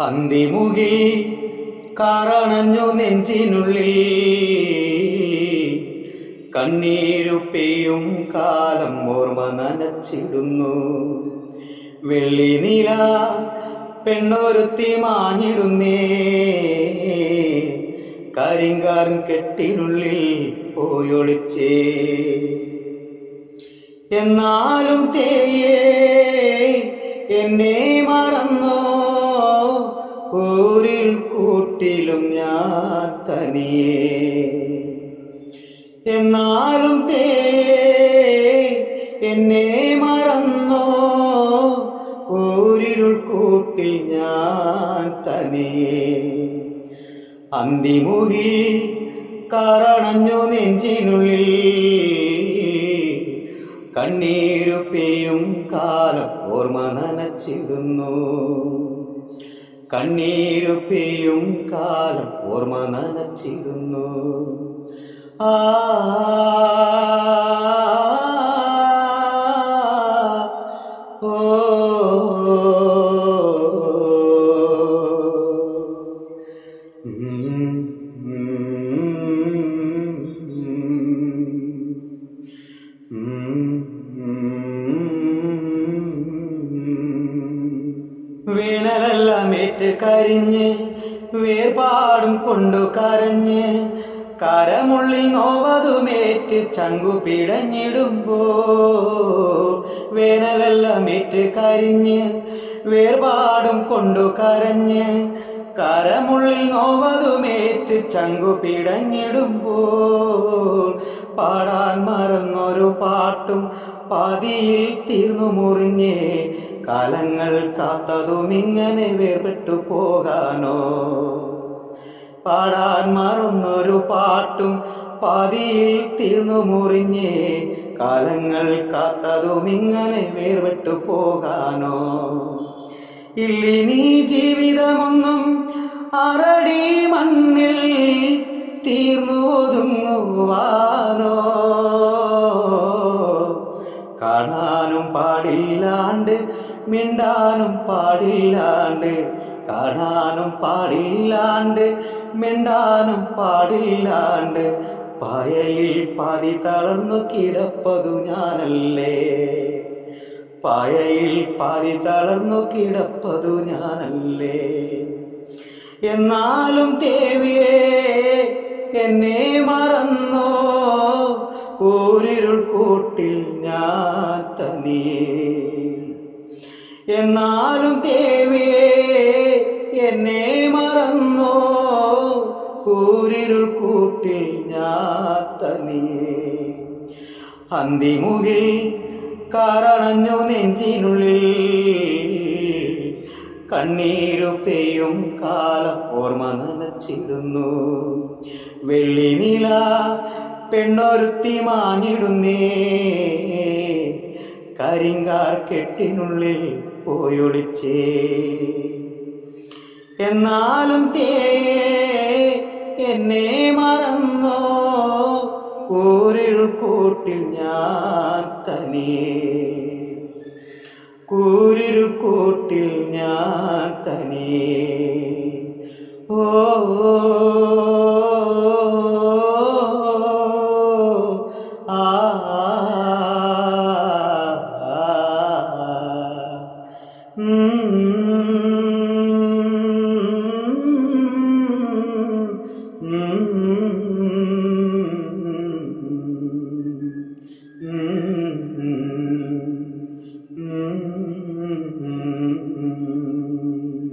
അന്തിമുകിൽ കാറണഞ്ഞു നെഞ്ചിനുള്ളിൽ. കണ്ണീരുപ്പിയും കാലം ഓർമ്മ നനച്ചിടുന്നു. വെള്ളി നില പെണ്ണൊരുത്തി മാഞ്ഞിടുന്നേ. കരിങ്കാരൻ കെട്ടിനുള്ളിൽ പോയൊളിച്ചേ. എന്നാലും തേയേ എന്നെ മറന്നോ? കൂരിൽ കൂട്ടിലും ഞാൻ തനിയേ. എന്നാലും തേ എന്നെ മറന്നോ? കൂരിരുൾ കൂട്ടിൽ ഞാൻ തനിയേ. അന്തിമുഖി കറണഞ്ഞു നെഞ്ചിനുള്ളിൽ കണ്ണീരു പെയ്യും കാലം ഓർമ്മ നനച്ചിടുന്നു. കണ്ണീരു പെയ്യും കാലം ഓർമ്മ നനച്ചിരുന്നു ആ ഓ വേനലെല്ലാം ഏറ്റ് കരിഞ്ഞ് വേർപാടും കൊണ്ടു കരഞ്ഞ് കരമുള്ളിൽ നോവതുമേറ്റ് ചങ്കു പിടഞ്ഞിടുമ്പോ വേനലെല്ലാം ഏറ്റ് കരിഞ്ഞ് വേർപാടും കൊണ്ടു കരഞ്ഞ് കരമുള്ളിൽ നോവതുമേറ്റ് ചങ്കു പിടഞ്ഞിടുമ്പോൾ പാടാൻ മറന്നൊരു പാട്ടും പാതിയിൽ തീർന്നു മുറിഞ്ഞ് കാലങ്ങൾ കാത്തതും ഇങ്ങനെ വേർപെട്ടു പോകാനോ. പാടാൻ മറന്നൊരു പാട്ടും പാതിയിൽ തീർന്നു മുറിഞ്ഞേ. കാലങ്ങൾ കാത്തതും ഇങ്ങനെ വേർപെട്ടു പോകാനോ. ഇല്ലിനി ജീവിതമൊന്നും അറടി മണ്ണിൽ തീർന്നു ഒതുങ്ങുവാനോ കാണാനും പാടില്ലാണ്ട് മിണ്ടാനും പാടില്ലാണ്ട് കാണാനും പാടില്ലാണ്ട് മിണ്ടാനും പാടില്ലാണ്ട് പായയിൽ പാതി തളർന്നു കിടപ്പതു ഞാനല്ലേ? പായയിൽ പാതി തളർന്നു കിടപ്പതു ഞാനല്ലേ? എന്നാലും ദേവിയേ എന്നെ മറന്നോ? ഊരിരുൾ കൂട്ടിൽ ഞാൻ തനിയേ എന്നാലും ദേവിയേ എന്നെ മറന്നോ? കൂരിരുൾ കൂട്ടിൽ ഞാൻ തനിയേ അന്തിമുകിൽ കാരണഞ്ഞു നെഞ്ചിനുള്ളിൽ കണ്ണീരു പെയ്യും കാലം ഓർമ്മ നനച്ചിരുന്നു വെള്ളി നില പെണ്ണൊരുത്തി മാഞ്ഞിടുന്നേ. കരിങ്കാർ കെട്ടിനുള്ളിൽ പോയൊളിച്ചേ. എന്നാലും തേ എന്നെ മറന്നോ. കൂരിരുൾ കൂട്ടിൽ ഞാൻ തനിയേ കൂരിരുൾ കൂട്ടിൽ ഞാൻ തനിയേ